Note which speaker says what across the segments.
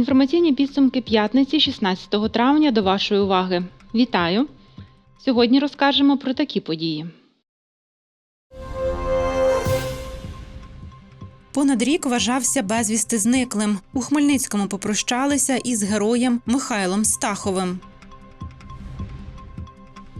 Speaker 1: Інформаційні підсумки п'ятниці 16 травня до вашої уваги. Вітаю! Сьогодні розкажемо про такі події.
Speaker 2: Понад рік вважався безвісти зниклим. У Хмельницькому попрощалися із героєм Михайлом Стаховим.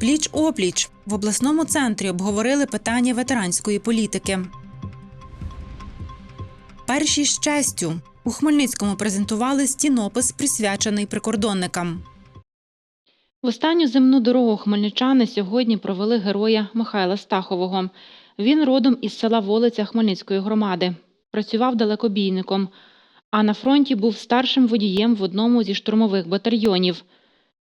Speaker 2: Пліч опліч в обласному центрі обговорили питання ветеранської політики. Перші з честю у Хмельницькому презентували стінопис, присвячений прикордонникам.
Speaker 1: В останню земну дорогу хмельничани сьогодні провели героя Михайла Стахового. Він родом із села Волиця Хмельницької громади. Працював далекобійником, а на фронті був старшим водієм в одному зі штурмових батальйонів.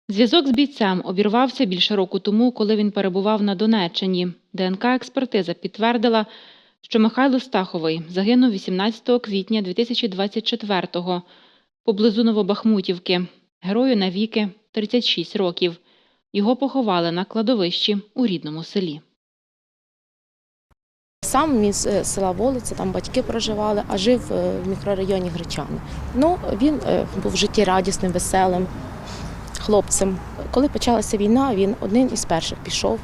Speaker 1: Зв'язок з бійцем обірвався більше року тому, коли він перебував на Донеччині. ДНК-експертиза підтвердила, що Михайло Стаховий загинув 18 квітня 2024-го поблизу Новобахмутівки. Герою навіки 36 років. Його поховали на кладовищі у рідному селі.
Speaker 3: Сам між е, села Волиця, там батьки проживали, а жив е, в мікрорайоні Гречани. Ну, він е, був життєрадісним, веселим хлопцем. Коли почалася війна, він один із перших пішов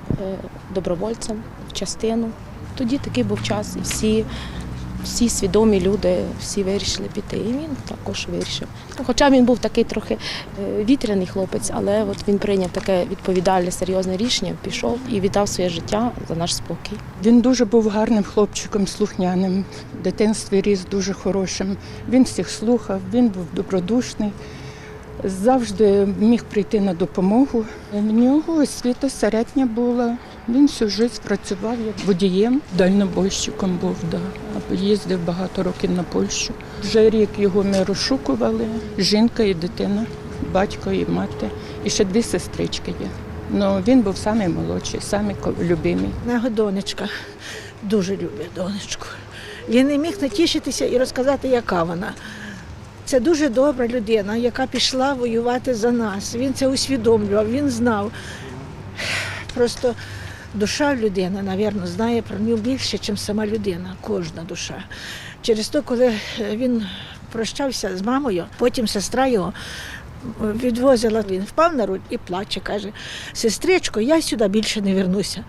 Speaker 3: добровольцем в частину. Тоді такий був час, і всі, всі свідомі люди, всі вирішили піти. І він також вирішив. Ну, Хоча він був такий трохи е, вітряний хлопець, але от він прийняв таке відповідальне, серйозне рішення, пішов і віддав своє життя за наш спокій.
Speaker 4: Він дуже був гарним хлопчиком, слухняним. В дитинстві ріс дуже хорошим. Він всіх слухав, він був добродушний, завжди міг прийти на допомогу. В нього освіта середня була. Він всю життя працював як водієм, дальнобойщиком був, да. їздив багато років на Польщу. Вже рік його ми розшукували. Жінка і дитина, батько і мати, і ще дві сестрички є. Ну, він був самий молодший, самий любимий.
Speaker 5: Його донечка дуже любить донечку. Він не міг натішитися і розказати, яка вона. Це дуже добра людина, яка пішла воювати за нас. Він це усвідомлював, він знав. Просто душа людини, напевно, знає про нього більше, ніж сама людина, кожна душа. Через те, коли він прощався з мамою, потім сестра його відвозила, він впав на руль і плаче, каже: сестричко, я сюди більше не вернуся.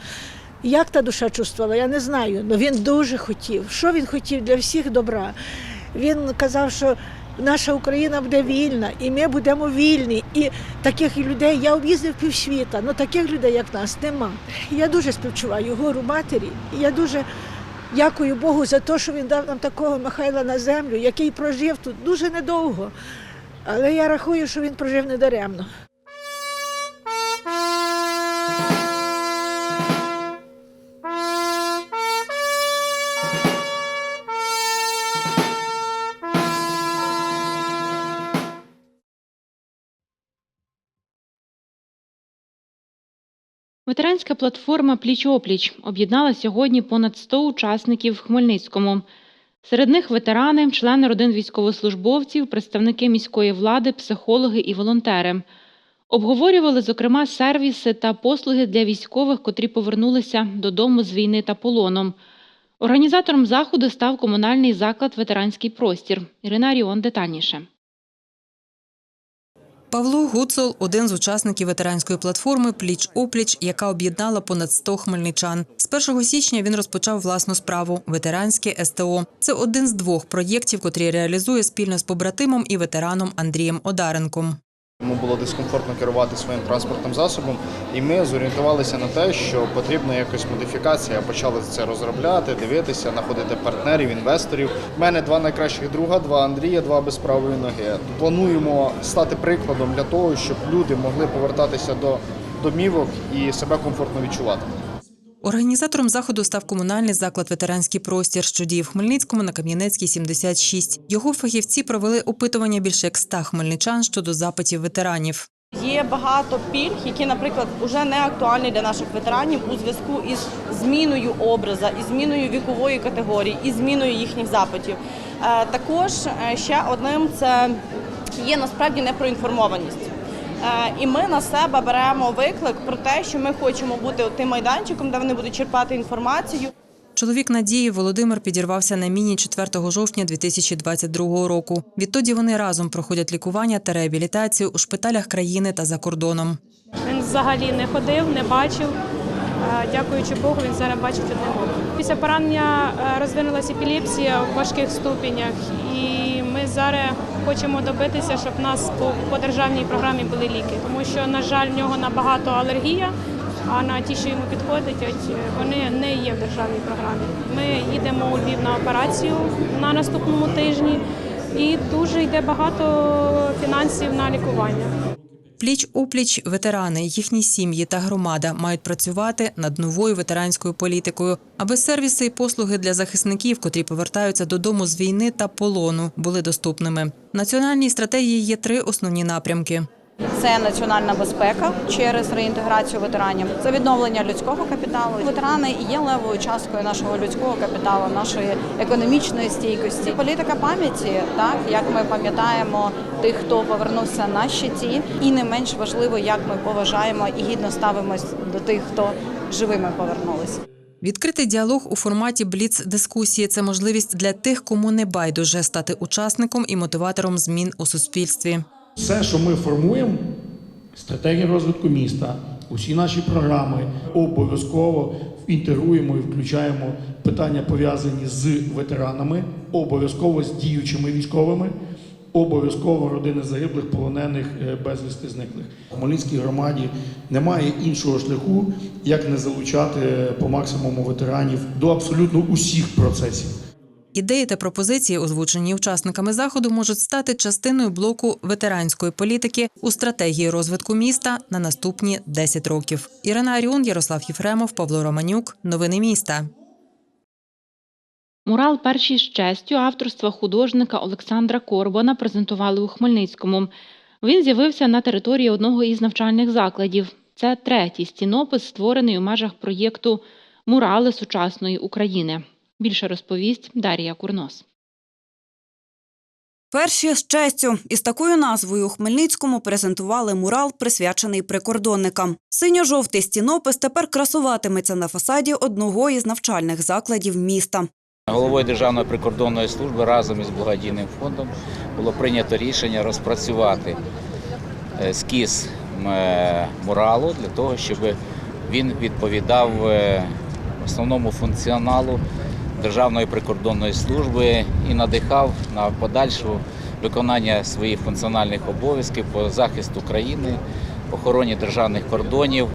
Speaker 5: Як та душа чувствувала, я не знаю. але він дуже хотів. Що він хотів для всіх добра? Він казав, що наша Україна буде вільна, і ми будемо вільні. І таких людей я об'їздив півсвіта, але таких людей, як нас, нема. Я дуже співчуваю гору матері. І я дуже дякую Богу за те, що він дав нам такого Михайла на землю, який прожив тут дуже недовго. Але я рахую, що він прожив недаремно.
Speaker 1: Ветеранська платформа Пліч-опліч об'єднала сьогодні понад 100 учасників в Хмельницькому. Серед них ветерани, члени родин військовослужбовців, представники міської влади, психологи і волонтери. Обговорювали, зокрема, сервіси та послуги для військових, котрі повернулися додому з війни та полоном. Організатором заходу став комунальний заклад Ветеранський простір. Ірина Ріон детальніше.
Speaker 2: Павло Гуцул один з учасників ветеранської платформи Пліч опліч, яка об'єднала понад 100 хмельничан. З 1 січня він розпочав власну справу ветеранське СТО. Це один з двох проєктів, котрі реалізує спільно з побратимом і ветераном Андрієм Одаренком.
Speaker 6: Йому було дискомфортно керувати своїм транспортним засобом, і ми зорієнтувалися на те, що потрібна якась модифікація. Почали це розробляти, дивитися, знаходити партнерів, інвесторів. У мене два найкращих друга, два Андрія, два без правої ноги. Плануємо стати прикладом для того, щоб люди могли повертатися до домівок і себе комфортно відчувати.
Speaker 2: Організатором заходу став комунальний заклад Ветеранський простір, що діє в Хмельницькому на Кам'янецькій 76. Його фахівці провели опитування більше як 100 хмельничан щодо запитів ветеранів.
Speaker 7: Є багато пільг, які, наприклад, вже не актуальні для наших ветеранів у зв'язку із зміною образа, із зміною вікової категорії, і зміною їхніх запитів. Е, Також е, ще одним це є насправді непроінформованість. Е, І ми на себе беремо виклик про те, що ми хочемо бути тим майданчиком, де вони будуть черпати інформацію.
Speaker 2: Чоловік Надії Володимир підірвався на міні 4 жовтня 2022 року. Відтоді вони разом проходять лікування та реабілітацію у шпиталях країни та за кордоном.
Speaker 8: Він взагалі не ходив, не бачив. Е, Дякуючи Богу, він зараз бачить одне око. Після поранення е, розвинулася епілепсія в важких ступенях, і ми зараз хочемо добитися, щоб у нас по, по державній програмі були ліки, тому що, на жаль, в нього набагато алергія. А на ті, що йому підходять, е, вони не є в державній програмі. Ми їдемо у Львів на операцію на наступному тижні, і дуже йде багато фінансів на лікування.
Speaker 2: Пліч опліч ветерани, їхні сім'ї та громада мають працювати над новою ветеранською політикою, аби сервіси і послуги для захисників, котрі повертаються додому з війни та полону, були доступними. Національній стратегії є три основні напрямки.
Speaker 9: Це національна безпека через реінтеграцію ветеранів, це відновлення людського капіталу. Ветерани є левою часткою нашого людського капіталу, нашої економічної стійкості. Політика пам'яті, так як ми пам'ятаємо тих, хто повернувся на щиті, і не менш важливо, як ми поважаємо і гідно ставимось до тих, хто живими повернулися.
Speaker 2: Відкритий діалог у форматі бліц-дискусії це можливість для тих, кому не байдуже стати учасником і мотиватором змін у суспільстві.
Speaker 10: Все, що ми формуємо, стратегія розвитку міста, усі наші програми обов'язково інтегруємо і включаємо питання пов'язані з ветеранами, обов'язково з діючими військовими, обов'язково родини загиблих, полонених, е, безвісти зниклих. В Хмельницькій громаді немає іншого шляху, як не залучати по максимуму ветеранів до абсолютно усіх процесів.
Speaker 2: Ідеї та пропозиції, озвучені учасниками заходу, можуть стати частиною блоку ветеранської політики у стратегії розвитку міста на наступні 10 років. Ірина Аріон, Ярослав Єфремов, Павло Романюк. Новини міста.
Speaker 1: Мурал Перші з честю авторства художника Олександра Корбана презентували у Хмельницькому. Він з'явився на території одного із навчальних закладів. Це третій стінопис, створений у межах проєкту Мурали сучасної України. Більше розповість Дарія Курнос.
Speaker 11: Перші з честю із такою назвою у Хмельницькому презентували мурал, присвячений прикордонникам. Синьо-жовтий стінопис тепер красуватиметься на фасаді одного із навчальних закладів міста.
Speaker 12: Головою Державної прикордонної служби разом із благодійним фондом було прийнято рішення розпрацювати ескіз е, муралу для того, щоб він відповідав е, основному функціоналу Державної прикордонної служби і надихав на подальше виконання своїх функціональних обов'язків по захисту країни, охороні державних кордонів.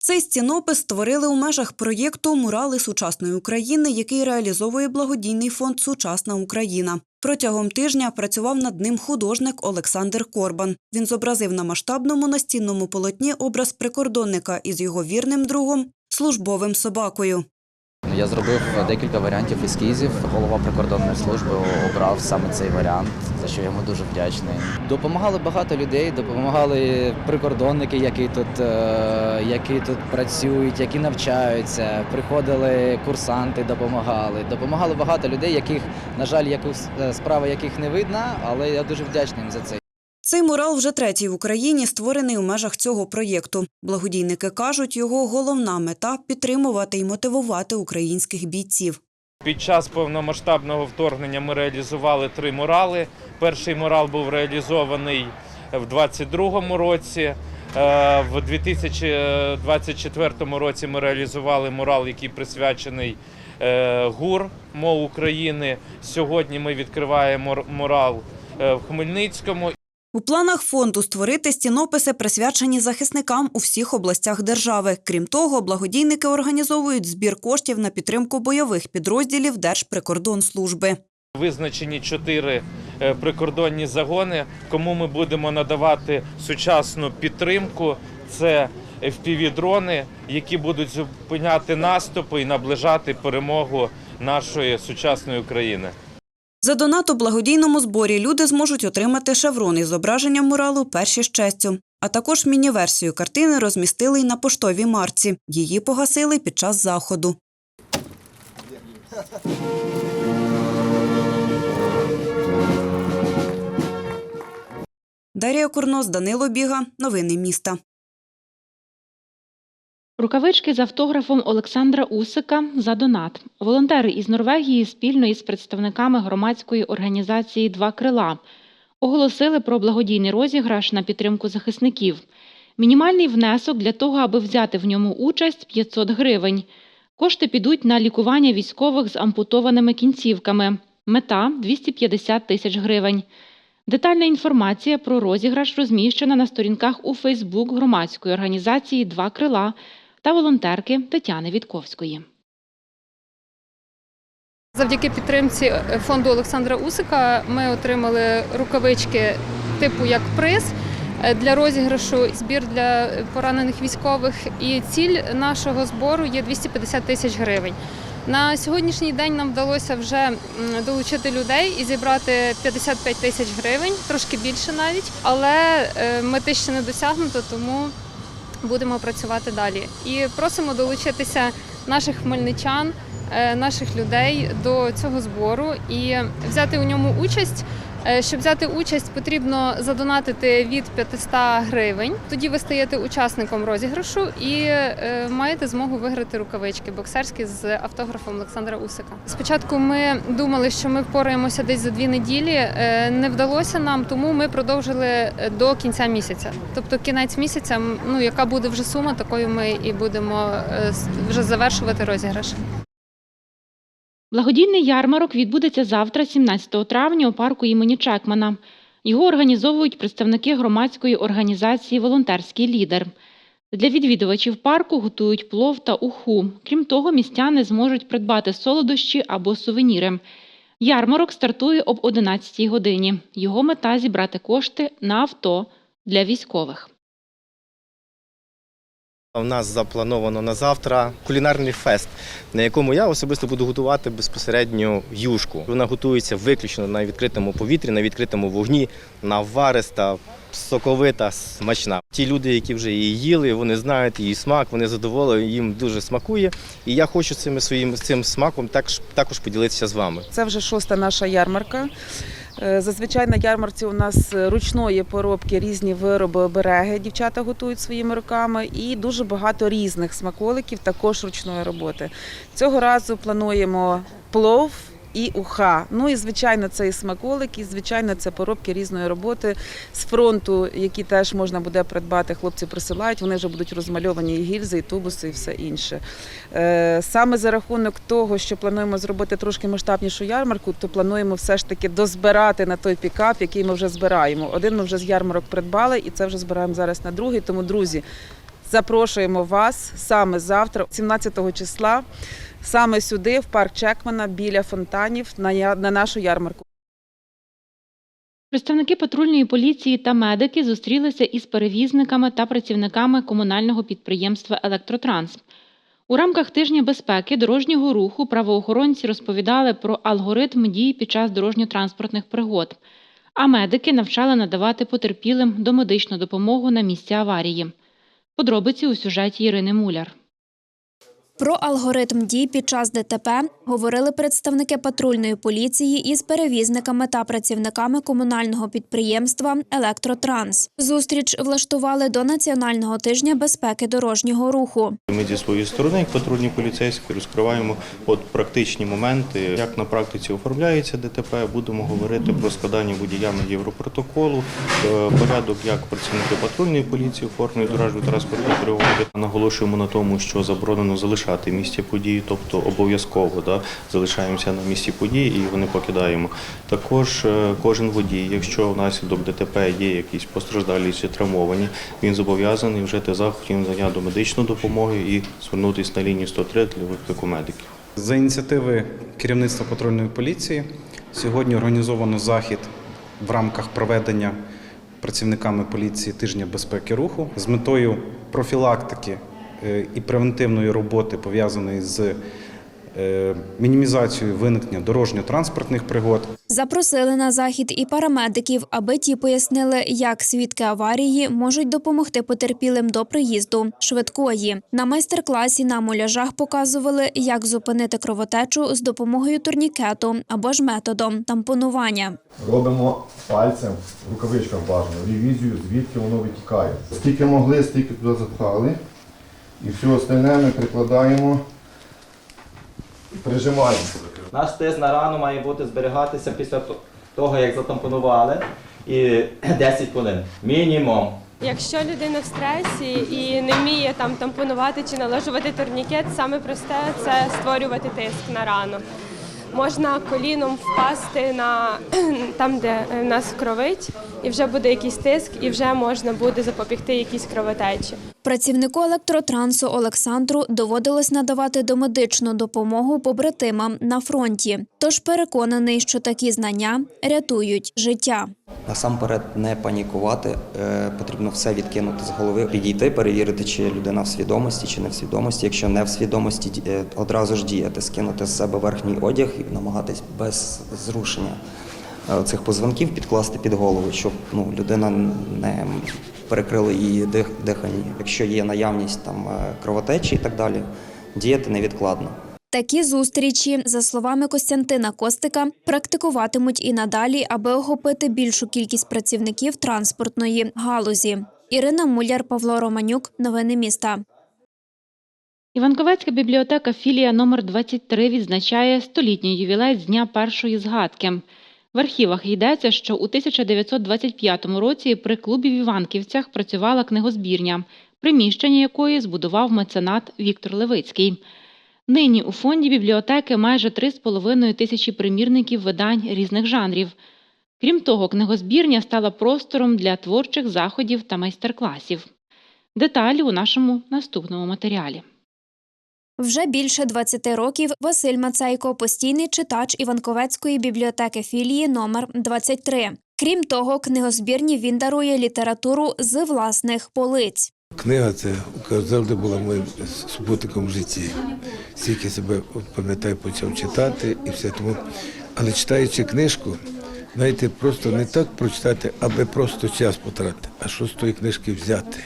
Speaker 11: Цей стінопис створили у межах проєкту Мурали сучасної України, який реалізовує благодійний фонд Сучасна Україна. Протягом тижня працював над ним художник Олександр Корбан. Він зобразив на масштабному настінному полотні образ прикордонника із його вірним другом службовим собакою.
Speaker 13: Я зробив декілька варіантів ескізів. Голова прикордонної служби обрав саме цей варіант, за що йому дуже вдячний. Допомагали багато людей, допомагали прикордонники, які тут, е, які тут працюють, які навчаються. Приходили курсанти, допомагали. Допомагали багато людей, яких, на жаль, е, справа яких не видно, але я дуже вдячний їм за це.
Speaker 11: Цей мурал вже третій в Україні, створений у межах цього проєкту. Благодійники кажуть, його головна мета підтримувати і мотивувати українських бійців.
Speaker 14: Під час повномасштабного вторгнення ми реалізували три мурали. Перший мурал був реалізований в 2022 році. Е, В 2024 році ми реалізували мурал, який присвячений е, ГУР МО України. Сьогодні ми відкриваємо мурал е, в Хмельницькому.
Speaker 11: У планах фонду створити стінописи, присвячені захисникам у всіх областях держави. Крім того, благодійники організовують збір коштів на підтримку бойових підрозділів Держприкордонслужби.
Speaker 14: Визначені чотири е, прикордонні загони, кому ми будемо надавати сучасну підтримку. Це FPV-дрони, які будуть зупиняти наступи і наближати перемогу нашої сучасної України.
Speaker 11: За донат у благодійному зборі люди зможуть отримати шеврон із зображенням муралу перші з честю. А також міні-версію картини розмістили й на поштовій марці. Її погасили під час заходу. Дар'я Курнос, Данило Біга. Новини міста.
Speaker 1: Рукавички з автографом Олександра Усика за донат. Волонтери із Норвегії спільно із представниками громадської організації Два крила оголосили про благодійний розіграш на підтримку захисників. Мінімальний внесок для того, аби взяти в ньому участь 500 гривень. Кошти підуть на лікування військових з ампутованими кінцівками. Мета 250 тисяч гривень. Детальна інформація про розіграш розміщена на сторінках у Фейсбук громадської організації Два крила та волонтерки Тетяни Вітковської.
Speaker 14: Завдяки підтримці е, фонду Олександра Усика ми отримали рукавички типу як приз е, для розіграшу, збір для поранених військових. І ціль нашого збору є 250 тисяч гривень. На сьогоднішній день нам вдалося вже долучити людей і зібрати 55 тисяч гривень, трошки більше навіть, але е, мети ще не досягнуто, тому будемо працювати далі. І просимо долучитися наших хмельничан, е, наших людей до цього збору і взяти у ньому участь. Е, Щоб взяти участь, потрібно задонатити від 500 гривень. Тоді ви стаєте учасником розіграшу і е, маєте змогу виграти рукавички боксерські з автографом Олександра Усика. Спочатку ми думали, що ми впораємося десь за дві неділі. Е, Не вдалося нам, тому ми продовжили до кінця місяця. Тобто кінець місяця, ну яка буде вже сума, такою ми і будемо вже завершувати розіграш.
Speaker 1: Благодійний ярмарок відбудеться завтра, 17 травня, у парку імені Чекмана. Його організовують представники громадської організації Волонтерський лідер. Для відвідувачів парку готують плов та уху. Крім того, містяни зможуть придбати солодощі або сувеніри. Ярмарок стартує об 11 годині. Його мета зібрати кошти на авто для військових.
Speaker 13: У нас заплановано на завтра кулінарний фест, на якому я особисто буду готувати безпосередньо юшку. Вона готується виключно на відкритому повітрі, на відкритому вогні, навариста, соковита, смачна. Ті люди, які вже її їли, вони знають її смак, вони задоволені, їм дуже смакує. І я хочу цим своїм цим смаком також, також поділитися з вами.
Speaker 15: Це вже шоста наша ярмарка. Е, Зазвичай на ярмарці у нас ручної поробки різні вироби, обереги. Дівчата готують своїми руками, і дуже багато різних смаколиків, також ручної роботи. Цього разу плануємо плов. І уха. Ну і звичайно, це і смаколики, і звичайно, це поробки різної роботи з фронту, які теж можна буде придбати. Хлопці присилають. Вони вже будуть розмальовані і гільзи, і тубуси, і все інше. Е, Саме за рахунок того, що плануємо зробити трошки масштабнішу ярмарку, то плануємо все ж таки дозбирати на той пікап, який ми вже збираємо. Один ми вже з ярмарок придбали, і це вже збираємо зараз на другий. Тому, друзі, запрошуємо вас саме завтра, 17 числа, саме сюди, в парк Чекмана, біля фонтанів, на на нашу ярмарку.
Speaker 1: Представники патрульної поліції та медики зустрілися із перевізниками та працівниками комунального підприємства Електротранс. У рамках тижня безпеки дорожнього руху правоохоронці розповідали про алгоритм дій під час дорожньо-транспортних пригод, а медики навчали надавати потерпілим домедичну допомогу на місці аварії. Подробиці у сюжеті Ірини Муляр.
Speaker 16: Про алгоритм дій під час ДТП говорили представники патрульної поліції із перевізниками та працівниками комунального підприємства Електротранс. Зустріч влаштували до Національного тижня безпеки дорожнього руху.
Speaker 17: Ми зі своєї сторони, як патрульні поліцейські, розкриваємо от практичні моменти, як на практиці оформляється ДТП. Будемо говорити про складання водіями Європротоколу, е, порядок, як працівники патрульної поліції оформлюють дорожньо транспортні пригоди. Наголошуємо на тому, що заборонено залишати місце події, тобто обов'язково да, залишаємося на місці події і його не покидаємо. Також е, кожен водій, якщо внаслідок ДТП є якісь постраждалі чи травмовані, він зобов'язаний вжити заходів надання до медичної допомоги і звернутися на лінію 103 для виклику медиків.
Speaker 18: За ініціативи керівництва патрульної поліції сьогодні організовано захід в рамках проведення працівниками поліції тижня безпеки руху з метою профілактики і превентивної роботи пов'язаної з
Speaker 19: е, мінімізацію виникнення дорожньо-транспортних пригод.
Speaker 16: Запросили на захід і парамедиків, аби ті пояснили, як свідки аварії можуть допомогти потерпілим до приїзду швидкої. На майстер-класі на муляжах показували, як зупинити кровотечу з допомогою турнікету або ж методом тампонування.
Speaker 20: Робимо пальцем, рукавичкам бажано, ревізію, звідки воно витікає. Скільки могли, стільки туди запхали. І все остальне ми прикладаємо і прижимаємо.
Speaker 13: Наш тиск на рану має бути зберігатися після того, як затампонували, і 10 хвилин. Мінімум.
Speaker 8: Якщо людина в стресі і не вміє там тампонувати чи наложувати турнікет, саме просте це створювати тиск на рану. Можна коліном впасти на там, де в нас кровить, і вже буде якийсь тиск, і вже можна буде запобігти якійсь кровотечі.
Speaker 16: Працівнику електротрансу Олександру доводилось надавати домедичну допомогу побратимам на фронті. Тож переконаний, що такі знання рятують життя.
Speaker 13: Насамперед не панікувати, е, потрібно все відкинути з голови, підійти, перевірити, чи людина в свідомості, чи не в свідомості. Якщо не в свідомості, е, одразу ж діяти, скинути з себе верхній одяг і намагатись без зрушення е, цих позвонків підкласти під голову, щоб ну, людина не перекрила її дих- дихання. Якщо є наявність там е, кровотечі і так далі, діяти невідкладно.
Speaker 16: Такі зустрічі, за словами Костянтина Костика, практикуватимуть і надалі, аби охопити більшу кількість працівників транспортної галузі. Ірина Муляр, Павло Романюк. Новини міста.
Speaker 1: Іванковецька бібліотека філія номер 23 відзначає столітній ювілей з дня першої згадки. В архівах йдеться, що у 1925 році при клубі в Іванківцях працювала книгозбірня, приміщення якої збудував меценат Віктор Левицький. Нині у фонді бібліотеки майже 3,5 тисячі примірників видань різних жанрів. Крім того, книгозбірня стала простором для творчих заходів та майстер-класів. Деталі у нашому наступному матеріалі.
Speaker 16: Вже більше 20 років Василь Мацейко постійний читач Іванковецької бібліотеки філії номер 23. Крім того, книгозбірні він дарує літературу з власних полиць.
Speaker 21: Книга це завжди була моїм супутником в житті. Стільки себе пам'ятаю, почав читати і все тому. Але читаючи книжку, знаєте, просто не так прочитати, аби просто час потратити, а що з тої книжки взяти.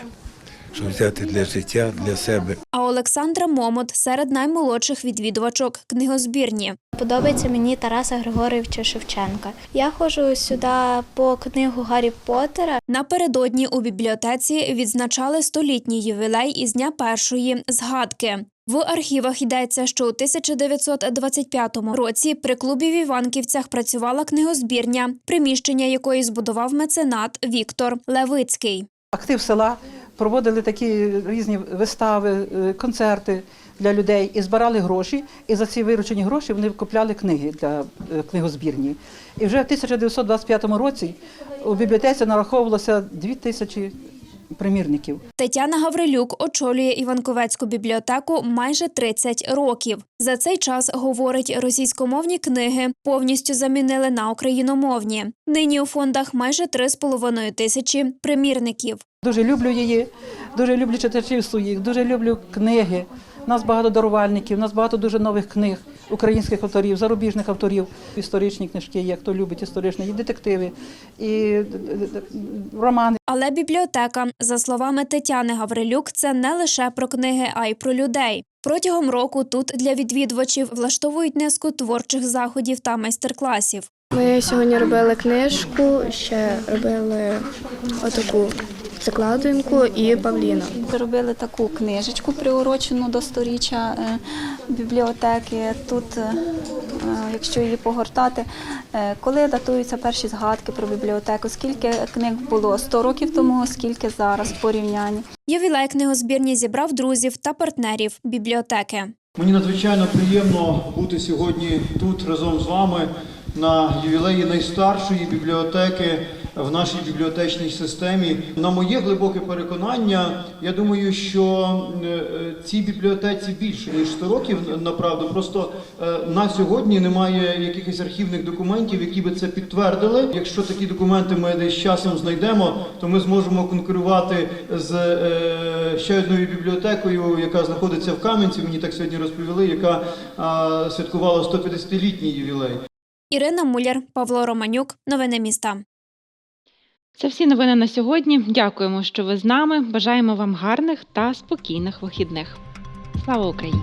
Speaker 21: Що взяти для життя, для себе.
Speaker 16: А Олександра Момот серед наймолодших відвідувачок книгозбірні.
Speaker 22: Подобається мені Тараса Григоровича Шевченка. Я ходжу сюди по книгу Гаррі Поттера.
Speaker 16: Напередодні у бібліотеці відзначали столітній ювілей із дня першої згадки. В архівах йдеться, що у 1925 році при клубі в Іванківцях працювала книгозбірня, приміщення якої збудував меценат Віктор Левицький.
Speaker 23: Актив села проводили такі різні вистави, е, концерти для людей і збирали гроші. І за ці виручені гроші вони купляли книги для е, книгозбірні. І вже в 1925 році у бібліотеці нараховувалося 2000 тисячі примірників.
Speaker 16: Тетяна Гаврилюк очолює Іванковецьку бібліотеку майже 30 років. За цей час, говорить, російськомовні книги повністю замінили на україномовні. Нині у фондах майже 3,5 тисячі примірників.
Speaker 23: Дуже люблю її, дуже люблю читачів своїх, дуже люблю книги. У нас багато дарувальників, у нас багато дуже нових книг, українських авторів, зарубіжних авторів. Історичні книжки, є, хто любить історичні, і детективи, і е, е, романи.
Speaker 16: Але бібліотека, за словами Тетяни Гаврилюк, це не лише про книги, а й про людей. Протягом року тут для відвідувачів влаштовують низку творчих заходів та майстер-класів.
Speaker 22: Ми сьогодні робили книжку, ще робили отаку закладинку і павліна.
Speaker 9: Робили таку книжечку, приурочену до сторіччя е, бібліотеки. Тут, е, якщо її погортати, е, коли датуються перші згадки про бібліотеку, скільки книг було 100 років тому, скільки зараз в порівнянні.
Speaker 16: Ювілей книгозбірні зібрав друзів та партнерів бібліотеки.
Speaker 24: Мені надзвичайно приємно бути сьогодні тут разом з вами на ювілеї найстаршої бібліотеки в нашій бібліотечній системі. На моє глибоке переконання, я думаю, що е, е, цій бібліотеці більше ніж 100 років. Направду, просто е, на сьогодні немає якихось архівних документів, які би це підтвердили. Якщо такі документи ми десь часом знайдемо, то ми зможемо конкурувати з ще одною бібліотекою, яка знаходиться в Кам'янці. Мені так сьогодні розповіли, яка святкувала 150-літній ювілей.
Speaker 16: Ірина Муляр, Павло Романюк. Новини міста.
Speaker 1: Це всі новини на сьогодні. Дякуємо, що ви з нами. Бажаємо вам гарних та спокійних вихідних. Слава Україні!